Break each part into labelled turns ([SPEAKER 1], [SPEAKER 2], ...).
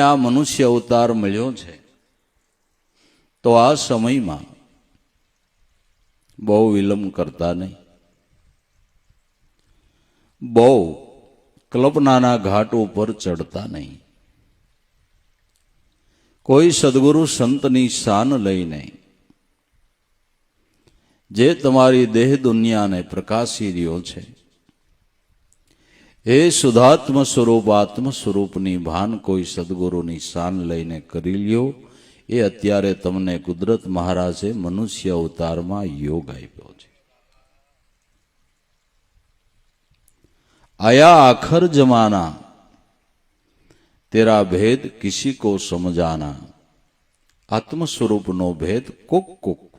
[SPEAKER 1] આ મનુષ્ય અવતાર મળ્યો છે. તો આ સમયમાં બહુ વિલંબ કરતા નહીં. બહુ કલ્પનાના ઘાટ ઉપર ચડતા નહીં. કોઈ સદગુરુ સંતની શાન લઈને જે તમારી દેહ દુનિયાને પ્રકાશી રહ્યો છે એ શુદ્ધાત્મ સ્વરૂપ, આત્મ સ્વરૂપની ભાન કોઈ સદગુરુની શાન લઈને કરી લ્યો. એ અત્યારે તમને કુદરત મહારાજે મનુષ્ય અવતારમાં યોગ આપ્યો છે. આયા આખર જમાના તેરા ભેદ કિસી કો સમજાના. આત્મ સ્વરૂપનો ભેદ કોક કોક.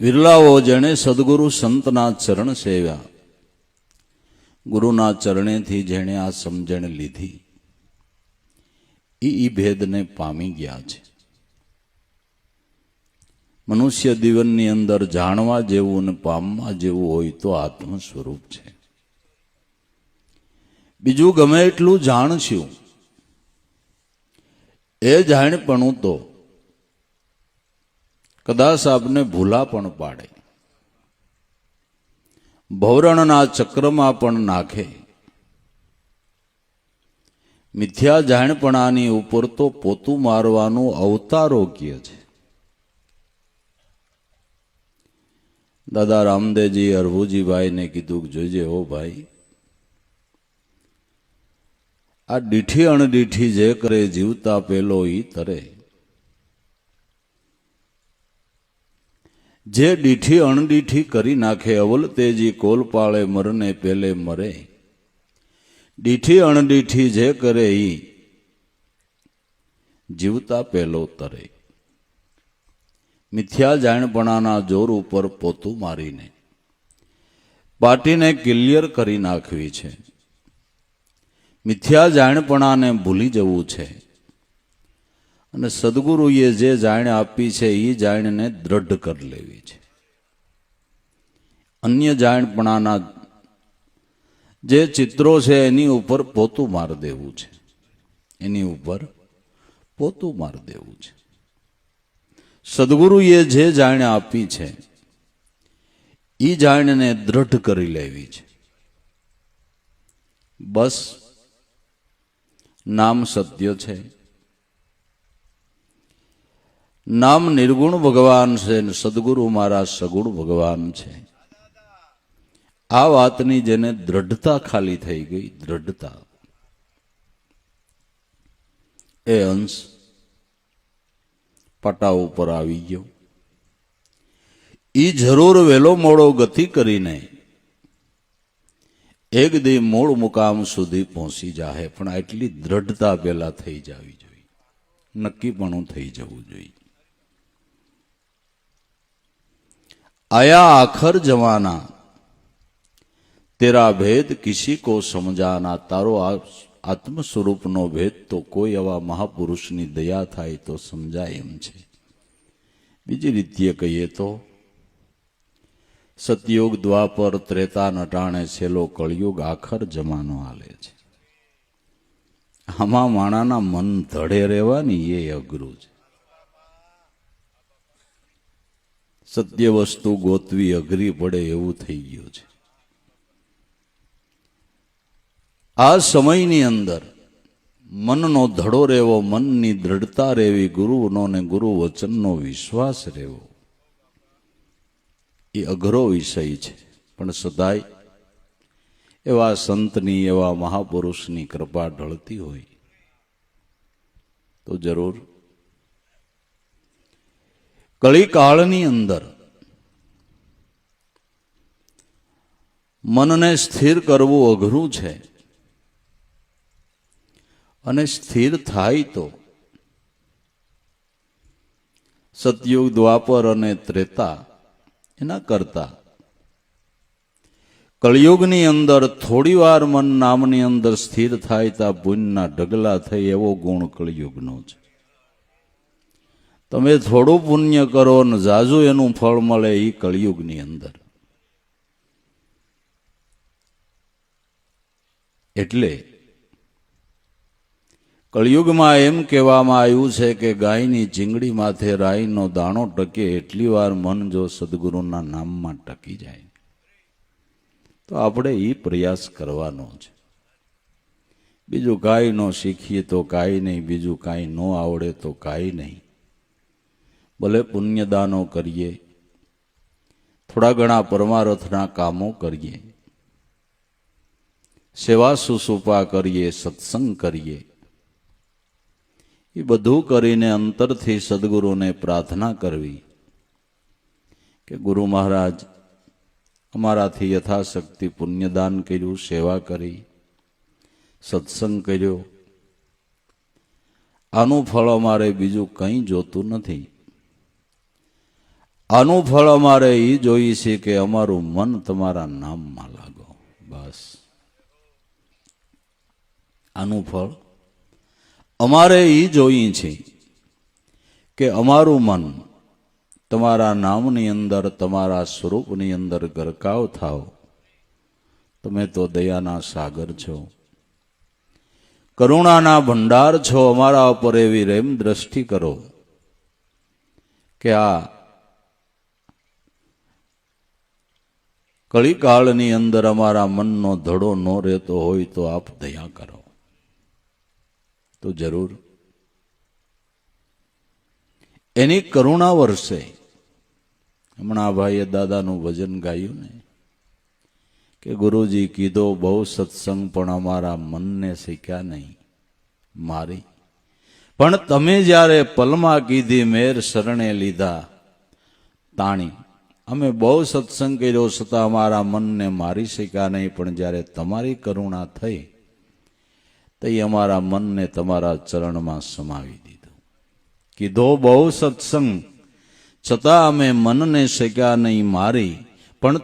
[SPEAKER 1] વિરલાઓ જેણે સદગુરુ સંતના ચરણ સેવ્યા. ગુરુના ચરણેથી જેણે આ સમજણ લીધી એ ઈ ભેદને પામી ગયા છે. મનુષ્ય જીવનની અંદર જાણવા જેવું અને પામવા જેવું હોય તો આત્મ સ્વરૂપ છે. બીજું ગમે એટલું જાણશું, એ જાણપણું તો કદાચ આપને ભૂલા પણ પાડે. ભવરણના ચક્રમાં પણ નાખે. મિથ્યા જાણપણાની ઉપર તો પોતું મારવાનું અવતારોગ્ય છે. દાદા રામદેવજી અરભુજીભાઈને કીધું જોઈજે હો ભાઈ, આ દીઠી અણદીઠી જે કરે જીવતા પેલો ઈ તરે. જે દીઠી અણદીઠી કરી નાખે અવલ તેજી કોલ પાળે મરને પેલે મરે. દીઠી અણદીઠી જે કરે ઈ, જીવતા પેલો તરે. મિથ્યા જાણપણાના જોર ઉપર પોતું મારીને. પાટીને ક્લિયર કરી નાખવી છે. મિથ્યા જાણપણાને ભૂલી જવું છે. અને સદગુરુએ જે જાણ આપી છે એ જાણને દ્રઢ કરી લેવી છે. અન્ય જાણપણાના જે ચિત્રો છે એની ઉપર પોતું માર દેવું છે. એની ઉપર પોતું માર દેવું છે. સદગુરુએ જે જાણ આપી છે એ જાણને દ્રઢ કરી લેવી છે. બસ, નામ સત્ય છે. નામ નિર્ગુણ ભગવાન છે ને સદગુરુ મારા સગુણ ભગવાન છે. આ વાતની જેને દ્રઢતા ખાલી થઈ ગઈ, દ્રઢતા. એ અંશ પટા ઉપર આવી ગયો. ઈ જરૂર વેલો મોડો ગતિ કરીને એક દી મૂળ મુકામ સુધી પહોંચી જાહે, પણ આટલી દ્રઢતા પેલા થઈ જવી જોઈએ. નક્કીપણું થઈ જવું જોઈએ. આયા આખર जमाना। તેરા ભેદ કિસી કો સમજાના તારો આત્મ સ્વરૂપનો ભેદ તો કોઈ એવા મહાપુરુષની દયા થાય તો સમજાય એમ છે બીજી રીતે કહીએ તો સતયુગ દ્વાપર ત્રેતા નટાણે છેલ્લો કળયુગ આખર જમાનો હાલે છે આમાં માણાના મન ધડે રહેવાની એ અઘરું છે સત્ય વસ્તુ ગોતવી અઘરી પડે એવું થઈ ગયું છે. આ સમયની અંદર મનનો ધડો રહેવો, મનની દ્રઢતા રહેવી, ગુરુનો ને ગુરુ વચનનો વિશ્વાસ રહેવો, એ અઘરો વિષય છે. પણ સદાય એવા સંતની, એવા મહાપુરુષની કૃપા ઢળતી હોય તો જરૂર કળીકાળની અંદર મનને સ્થિર કરવું અઘરું છે. અને સ્થિર થાય તો સતયુગ દ્વાપર અને ત્રેતા એના કરતા. કળિયુગની અંદર થોડી વાર મન નામની અંદર સ્થિર થાય તા પુણ્યના ઢગલા થઈ એવો ગુણ કળિયુગનો છે. તમે થોડું પુણ્ય કરો ને જાજુ એનું ફળ મળે એ કળિયુગની અંદર. એટલે કળિયુગમાં એમ કહેવામાં આવ્યું છે કે ગાયની ચીંગડી માથે રાઈનો દાણો ટકે એટલી વાર મન જો સદગુરુના નામમાં ટકી જાય. તો આપણે એ પ્રયાસ કરવાનો છે. બીજું કાંઈ ન શીખીએ તો કાંઈ નહીં, બીજું કાંઈ ન આવડે તો કાંઈ નહીં. ભલે પુણ્યદાનો કરીએ, થોડા ઘણા પરમારથના કામો કરીએ. સેવા સુસુપા કરીએ, સત્સંગ કરીએ. એ બધું કરીને અંતરથી સદગુરુને પ્રાર્થના કરવી કે ગુરુ મહારાજ, અમારાથી યથાશક્તિ પુણ્યદાન કર્યું, સેવા કરી, સત્સંગ કર્યો. આનું ફળ અમારે બીજું કંઈ જોતું નથી. આનું ફળ અમારે એ જોઈએ છે કે અમારું મન તમારા નામમાં લાગો. બસ. આનું ફળ અમારે એ જોઈએ છે કે અમારું મન તમારા નામની અંદર, તમારા સ્વરૂપની અંદર ગરકાવ થાવ તમે તો દયાના સાગર છો. કરુણાના ભંડાર છો અમારા ઉપર એવી રેમ દ્રષ્ટિ કરો કે આ કળીકાળની અંદર અમારા મનનો ધડો ન રહેતો હોય તો આપ દયા કરો. તો જરૂર. એની કરુણા વર્ષે હમણાં ભાઈએ દાદાનું ભજન ગાયું ને, કે ગુરુજી કીધો, બહુ સત્સંગ પણ અમારા મનને શીખ્યા નહીં, મારી. પણ તમે જ્યારે પલમાં કીધી મેર શરણે લીધા, તાણી. અમે બહુ સત્સંગ કર્યો છતાં અમારા મનને મારી શક્યા નહીં, પણ જ્યારે તમારી કરુણા થઈ, તો એ અમારા મનને તમારા ચરણમાં સમાવી દીધું. કીધો, બહુ સત્સંગ. છતાં અમે મનને શક્યા નહીં મારી, પણ